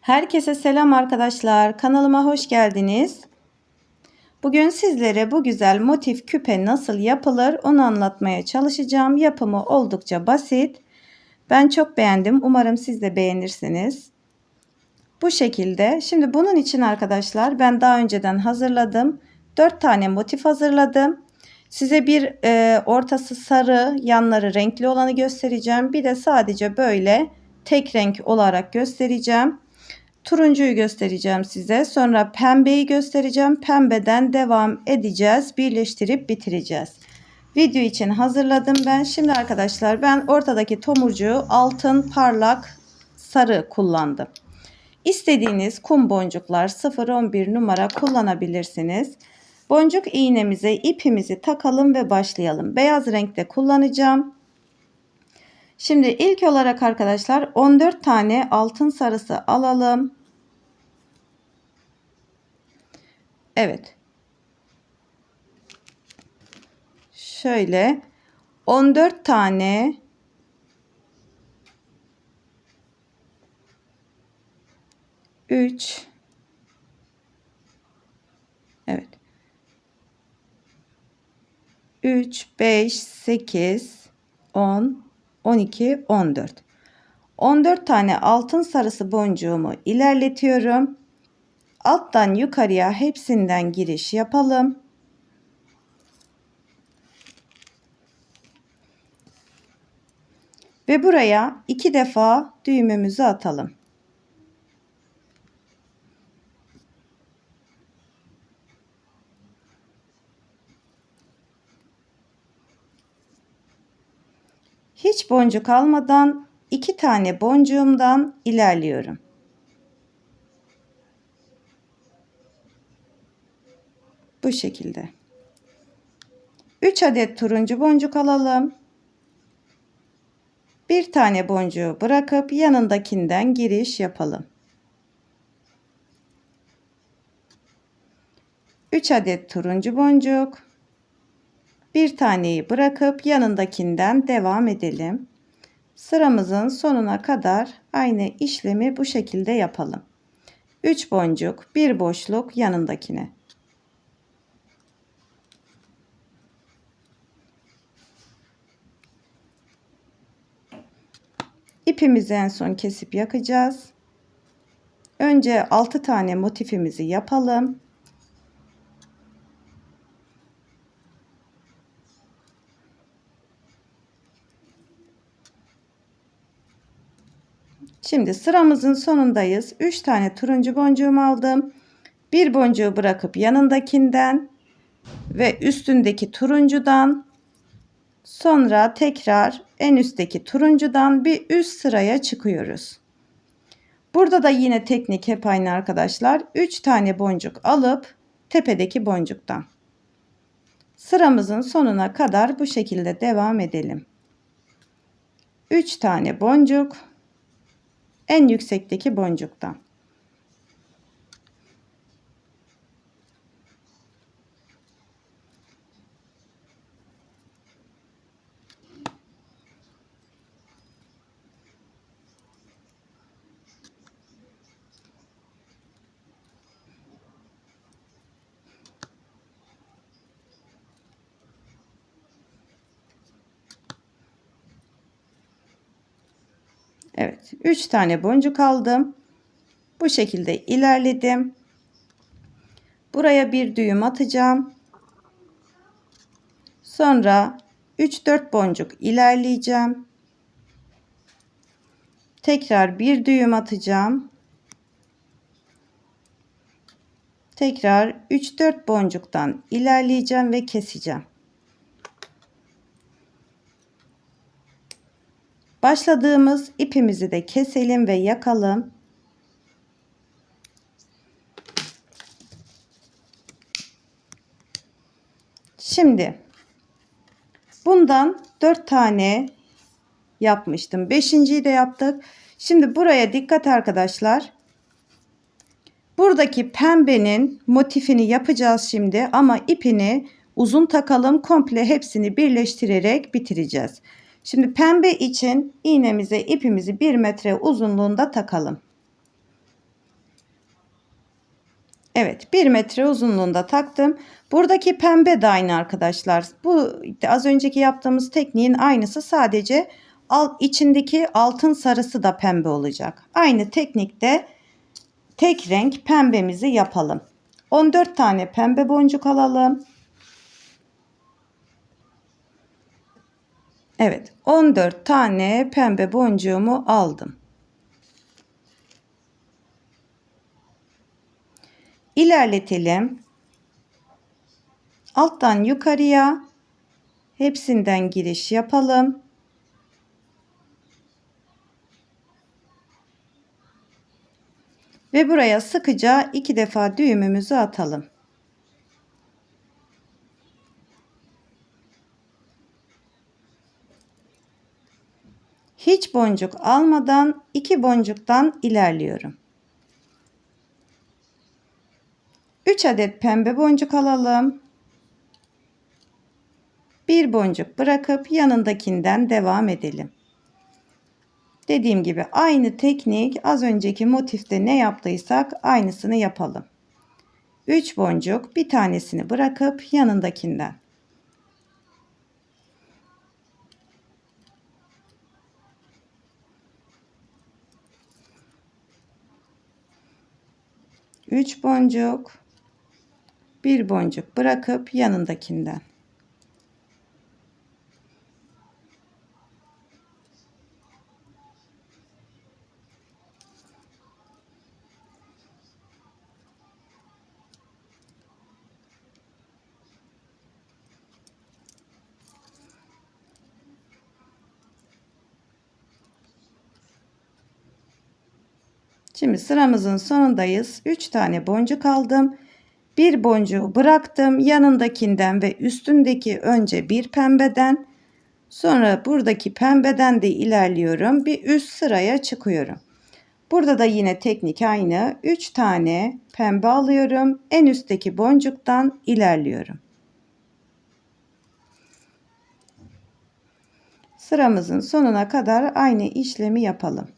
Herkese selam arkadaşlar. Kanalıma hoş geldiniz. Bugün sizlere bu güzel motif küpe nasıl yapılır onu anlatmaya çalışacağım. Yapımı oldukça basit. Ben çok beğendim. Umarım siz de beğenirsiniz. Bu şekilde. Şimdi bunun için arkadaşlar ben daha önceden hazırladım. 4 tane motif hazırladım. Size bir e, ortası sarı, yanları renkli olanı göstereceğim. Bir de sadece böyle tek renk olarak göstereceğim. Turuncuyu göstereceğim size. Sonra pembeyi göstereceğim. Pembeden devam edeceğiz. Birleştirip bitireceğiz. Video için hazırladım ben. Şimdi arkadaşlar ben ortadaki tomurcuğu altın parlak sarı kullandım. İstediğiniz kum boncuklar 0-11 numara kullanabilirsiniz. Boncuk iğnemize ipimizi takalım ve başlayalım. Beyaz renkte kullanacağım. Şimdi ilk olarak arkadaşlar 14 tane altın sarısı alalım. Evet. Şöyle 14 tane üç Evet. Üç, beş, sekiz, on, on iki, on dört. 14 tane altın sarısı boncuğumu ilerletiyorum. Alttan yukarıya hepsinden giriş yapalım. Ve buraya iki defa düğümümüzü atalım. Hiç boncuk almadan iki tane boncuğumdan ilerliyorum. Bu şekilde. 3 adet turuncu boncuk alalım. Bir tane boncuğu bırakıp yanındakinden giriş yapalım. 3 adet turuncu boncuk. Bir taneyi bırakıp yanındakinden devam edelim. Sıramızın sonuna kadar aynı işlemi bu şekilde yapalım. 3 boncuk, bir boşluk yanındakine. İpimizi en son kesip yakacağız. Önce 6 tane motifimizi yapalım. Şimdi sıramızın sonundayız. 3 tane turuncu boncuğumu aldım. Bir boncuğu bırakıp yanındakinden ve üstündeki turuncudan sonra tekrar en üstteki turuncudan bir üst sıraya çıkıyoruz. Burada da yine teknik hep aynı arkadaşlar. 3 tane boncuk alıp tepedeki boncuktan. Sıramızın sonuna kadar bu şekilde devam edelim. 3 tane boncuk en yüksekteki boncuktan. Evet 3 tane boncuk aldım. Bu şekilde ilerledim. Buraya bir düğüm atacağım. Sonra 3-4 boncuk ilerleyeceğim. Tekrar bir düğüm atacağım. Tekrar 3-4 boncuktan ilerleyeceğim ve keseceğim. Başladığımız ipimizi de keselim ve yakalım. Şimdi bundan 4 tane yapmıştım. Beşinciyi de yaptık. Şimdi buraya dikkat arkadaşlar. Buradaki pembenin motifini yapacağız şimdi ama ipini uzun takalım komple hepsini birleştirerek bitireceğiz. Şimdi pembe için iğnemize ipimizi 1 metre uzunluğunda takalım. Evet 1 metre uzunluğunda taktım. Buradaki pembe de aynı arkadaşlar. Bu az önceki yaptığımız tekniğin aynısı sadece alt, içindeki altın sarısı da pembe olacak. Aynı teknikte tek renk pembemizi yapalım. 14 tane pembe boncuk alalım. Evet 14 tane pembe boncuğumu aldım. İlerletelim. Alttan yukarıya hepsinden giriş yapalım. Ve buraya sıkıca iki defa düğümümüzü atalım. Hiç boncuk almadan iki boncuktan ilerliyorum. 3 adet pembe boncuk alalım. Bir boncuk bırakıp yanındakinden devam edelim. Dediğim gibi aynı teknik az önceki motifte ne yaptıysak aynısını yapalım. 3 boncuk bir tanesini bırakıp yanındakinden. Üç boncuk bir boncuk bırakıp yanındakinden. Şimdi sıramızın sonundayız. 3 tane boncuk aldım. Bir boncuğu bıraktım. Yanındakinden ve üstündeki önce bir pembeden sonra buradaki pembeden de ilerliyorum. Bir üst sıraya çıkıyorum. Burada da yine teknik aynı. 3 tane pembe alıyorum. En üstteki boncuktan ilerliyorum. Sıramızın sonuna kadar aynı işlemi yapalım.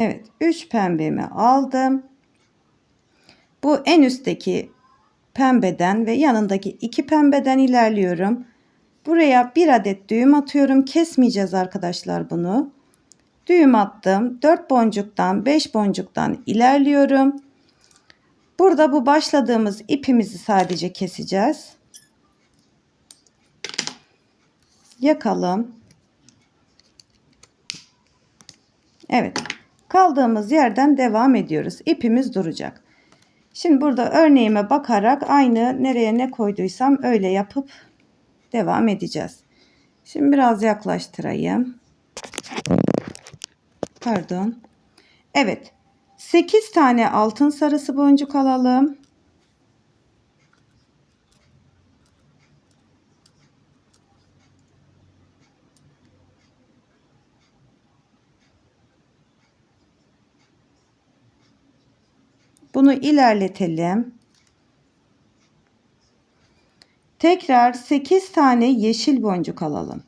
Evet 3 pembemi aldım. Bu en üstteki pembeden ve yanındaki iki pembeden ilerliyorum. Buraya bir adet düğüm atıyorum. Kesmeyeceğiz arkadaşlar bunu. Düğüm attım. 4 boncuktan 5 boncuktan ilerliyorum. Burada bu başladığımız ipimizi sadece keseceğiz. Yakalım. Evet. Kaldığımız yerden devam ediyoruz. İpimiz duracak. Şimdi burada örneğime bakarak aynı nereye ne koyduysam öyle yapıp devam edeceğiz. Şimdi biraz yaklaştırayım. Pardon. Evet. 8 tane altın sarısı boncuk alalım. Bunu ilerletelim. Tekrar 8 tane yeşil boncuk alalım.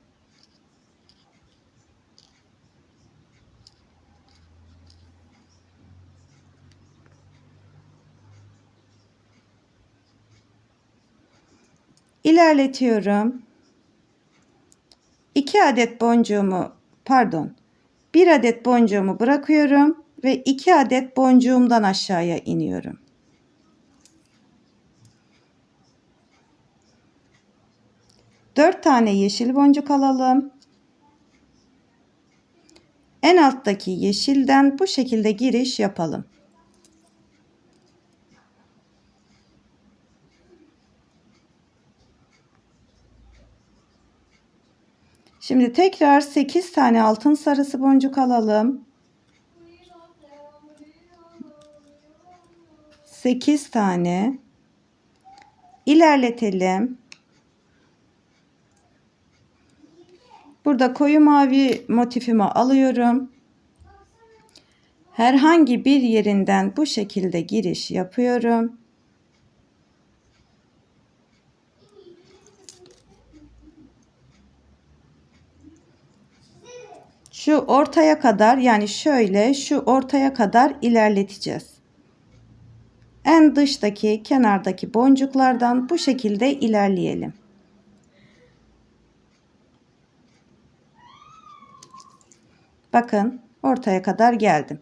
İlerletiyorum. 2 adet boncuğumu pardon 1 adet boncuğumu bırakıyorum ve 2 adet boncuğumdan aşağıya iniyorum. Dört tane yeşil boncuk alalım. En alttaki yeşilden bu şekilde giriş yapalım. Şimdi tekrar 8 tane altın sarısı boncuk alalım. 8 tane ilerletelim. Burada koyu mavi motifimi alıyorum. Herhangi bir yerinden bu şekilde giriş yapıyorum. Şu ortaya kadar yani şöyle şu ortaya kadar ilerleteceğiz. En dıştaki kenardaki boncuklardan bu şekilde ilerleyelim. Bakın ortaya kadar geldim.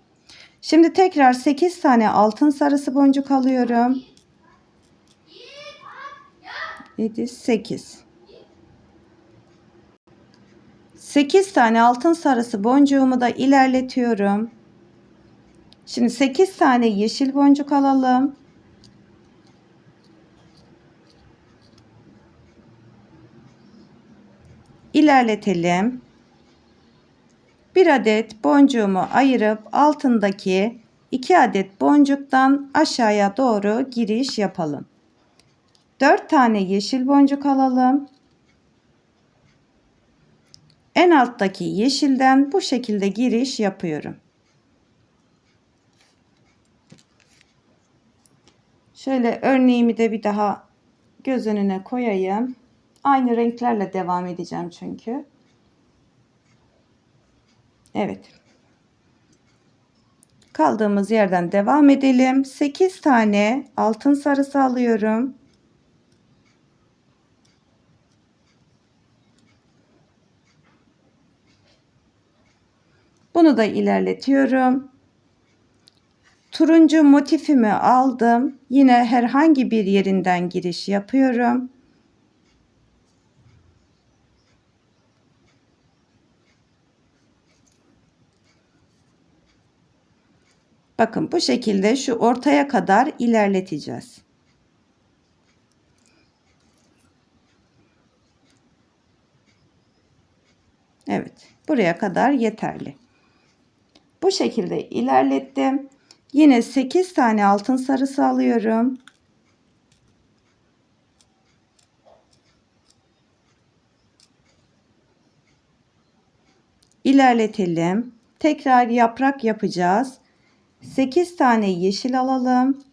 Şimdi tekrar 8 tane altın sarısı boncuk alıyorum. 7 8 8 tane altın sarısı boncuğumu da ilerletiyorum. Şimdi 8 tane yeşil boncuk alalım. İlerletelim. Bir adet boncuğumu ayırıp altındaki 2 adet boncuktan aşağıya doğru giriş yapalım. 4 tane yeşil boncuk alalım. En alttaki yeşilden bu şekilde giriş yapıyorum. Şöyle örneğimi de bir daha göz önüne koyayım. Aynı renklerle devam edeceğim çünkü. Evet. Kaldığımız yerden devam edelim. 8 tane altın sarısı alıyorum. Bunu da ilerletiyorum. Turuncu motifimi aldım. Yine herhangi bir yerinden giriş yapıyorum. Bakın bu şekilde şu ortaya kadar ilerleteceğiz. Evet, buraya kadar yeterli. Bu şekilde ilerlettim. Yine 8 tane altın sarısı alıyorum. İlerletelim. Tekrar yaprak yapacağız. 8 tane yeşil alalım.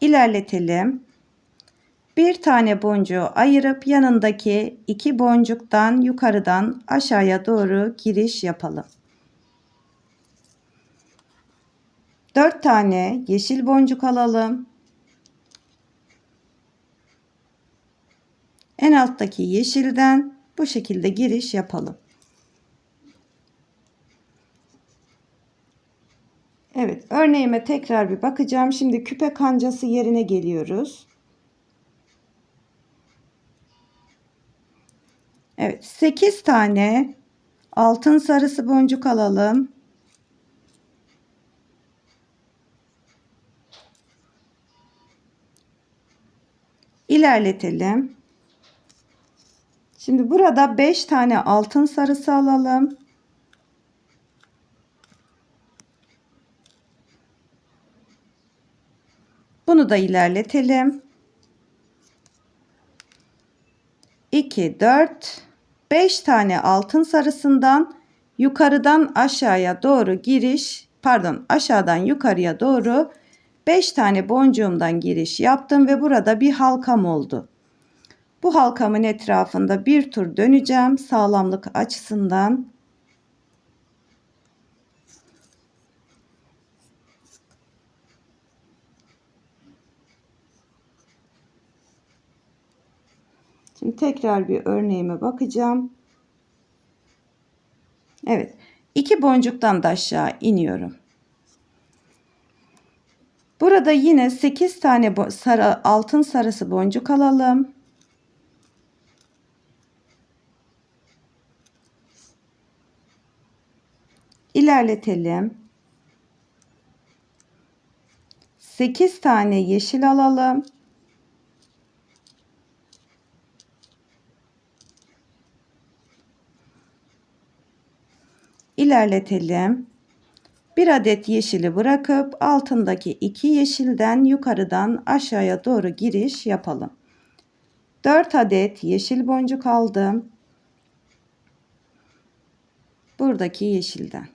İlerletelim. Bir tane boncuğu ayırıp yanındaki iki boncuktan yukarıdan aşağıya doğru giriş yapalım. 4 tane yeşil boncuk alalım. En alttaki yeşilden bu şekilde giriş yapalım. Evet örneğime tekrar bir bakacağım. Şimdi küpe kancası yerine geliyoruz. Evet 8 tane altın sarısı boncuk alalım. İlerletelim. Şimdi burada 5 tane altın sarısı alalım. Bunu da ilerletelim. 2, 4, 5 tane altın sarısından yukarıdan aşağıya doğru giriş, pardon aşağıdan yukarıya doğru 5 tane boncuğumdan giriş yaptım ve burada bir halkam oldu. Bu halkamın etrafında bir tur döneceğim sağlamlık açısından. Şimdi tekrar bir örneğime bakacağım. Evet. iki boncuktan da aşağı iniyorum. Burada yine 8 tane sarı, altın sarısı boncuk alalım. İlerletelim. 8 tane yeşil alalım. İlerletelim. Bir adet yeşili bırakıp altındaki iki yeşilden yukarıdan aşağıya doğru giriş yapalım. 4 adet yeşil boncuk aldım. Buradaki yeşilden.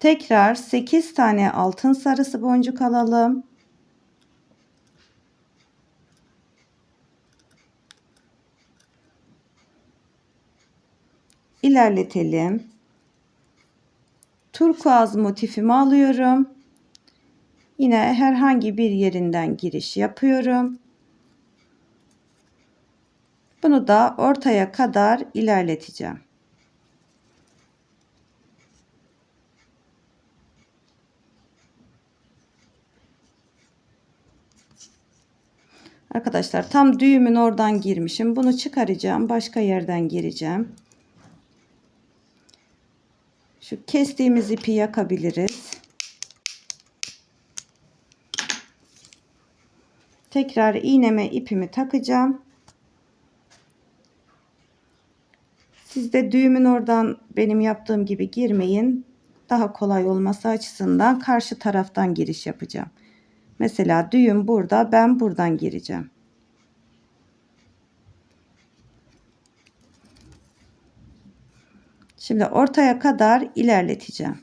Tekrar 8 tane altın sarısı boncuk alalım. İlerletelim. Turkuaz motifimi alıyorum. Yine herhangi bir yerinden giriş yapıyorum. Bunu da ortaya kadar ilerleteceğim. Arkadaşlar tam düğümün oradan girmişim. Bunu çıkaracağım. Başka yerden gireceğim. Şu kestiğimiz ipi yakabiliriz. Tekrar iğneme ipimi takacağım. Siz de düğümün oradan benim yaptığım gibi girmeyin. Daha kolay olması açısından karşı taraftan giriş yapacağım. Mesela düğüm burada ben buradan gireceğim. Şimdi ortaya kadar ilerleteceğim.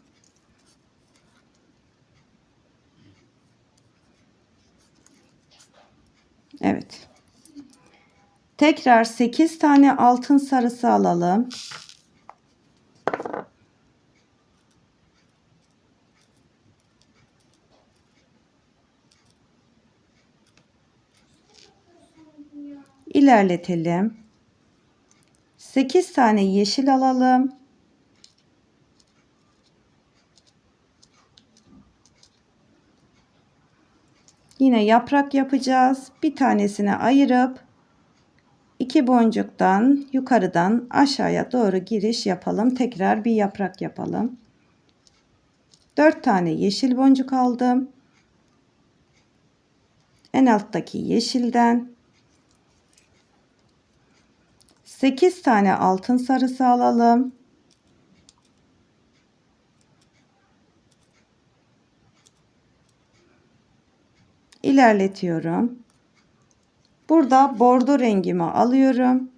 Evet. Tekrar 8 tane altın sarısı alalım. İlerletelim. 8 tane yeşil alalım. Yine yaprak yapacağız. Bir tanesini ayırıp iki boncuktan yukarıdan aşağıya doğru giriş yapalım. Tekrar bir yaprak yapalım. 4 tane yeşil boncuk aldım. En alttaki yeşilden 8 tane altın sarısı alalım. İlerletiyorum. Burada bordo rengimi alıyorum.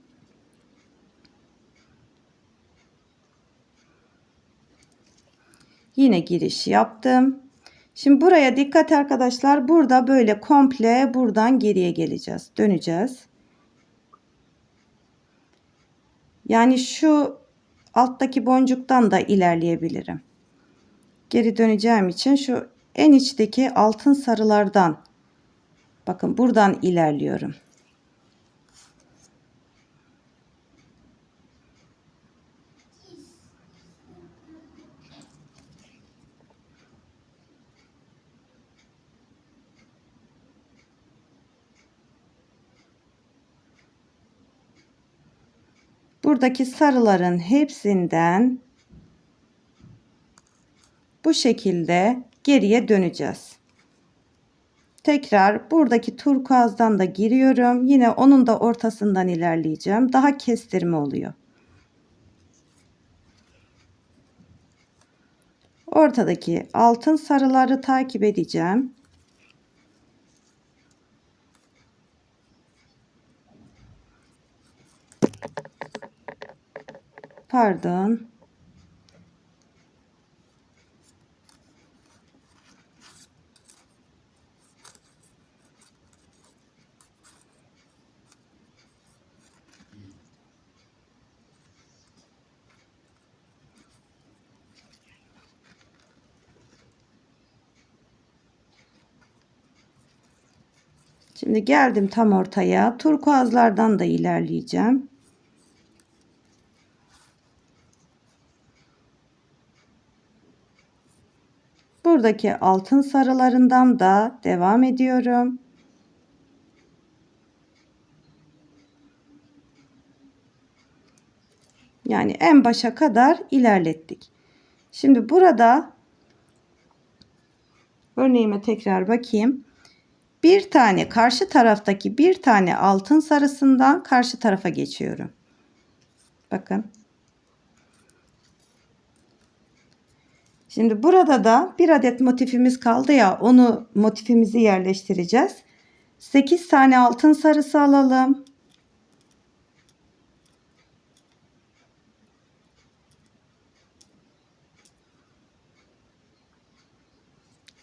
Yine giriş yaptım. Şimdi buraya dikkat arkadaşlar. Burada böyle komple buradan geriye geleceğiz. Döneceğiz. Yani şu alttaki boncuktan da ilerleyebilirim. Geri döneceğim için şu en içteki altın sarılardan bakın buradan ilerliyorum. Buradaki sarıların hepsinden bu şekilde geriye döneceğiz. Tekrar buradaki turkuazdan da giriyorum. Yine onun da ortasından ilerleyeceğim. Daha kestirme oluyor. Ortadaki altın sarıları takip edeceğim. Pardon. Şimdi geldim tam ortaya. Turkuazlardan da ilerleyeceğim. Buradaki altın sarılarından da devam ediyorum. Yani en başa kadar ilerlettik. Şimdi burada örneğime tekrar bakayım. Bir tane karşı taraftaki bir tane altın sarısından karşı tarafa geçiyorum. Bakın. Şimdi burada da bir adet motifimiz kaldı ya onu motifimizi yerleştireceğiz. 8 tane altın sarısı alalım.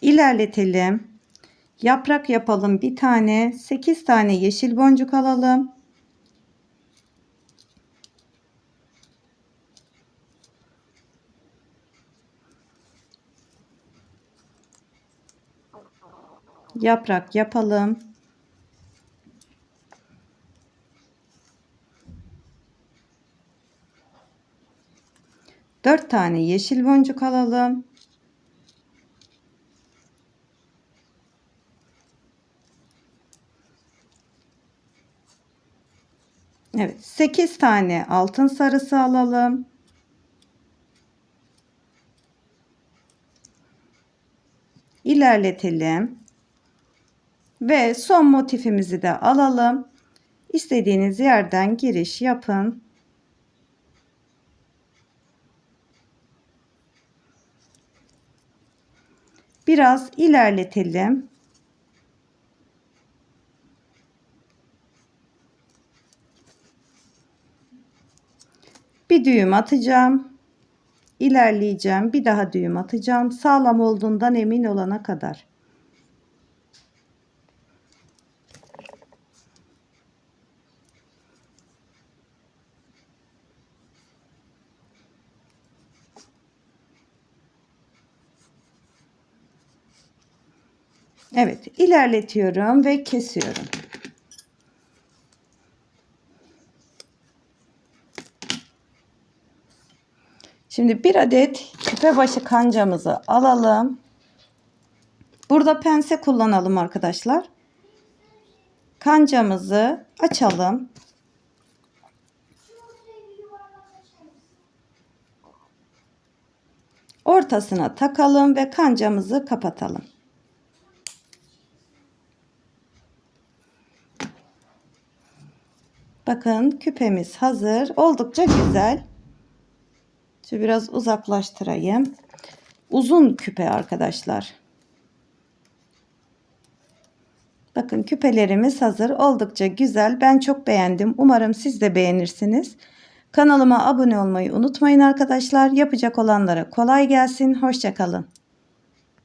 İlerletelim. Yaprak yapalım bir tane. 8 tane yeşil boncuk alalım. Yaprak yapalım. Dört tane yeşil boncuk alalım. Evet, 8 tane altın sarısı alalım. İlerletelim. Ve son motifimizi de alalım. İstediğiniz yerden giriş yapın. Biraz ilerletelim. Bir düğüm atacağım. İlerleyeceğim. Bir daha düğüm atacağım. Sağlam olduğundan emin olana kadar. Evet, ilerletiyorum ve kesiyorum. Şimdi bir adet küpe başı kancamızı alalım. Burada pense kullanalım arkadaşlar. Kancamızı açalım. Ortasına takalım ve kancamızı kapatalım. Bakın küpemiz hazır. Oldukça güzel. Şimdi biraz uzaklaştırayım. Uzun küpe arkadaşlar. Bakın küpelerimiz hazır. Oldukça güzel. Ben çok beğendim. Umarım siz de beğenirsiniz. Kanalıma abone olmayı unutmayın arkadaşlar. Yapacak olanlara kolay gelsin. Hoşçakalın.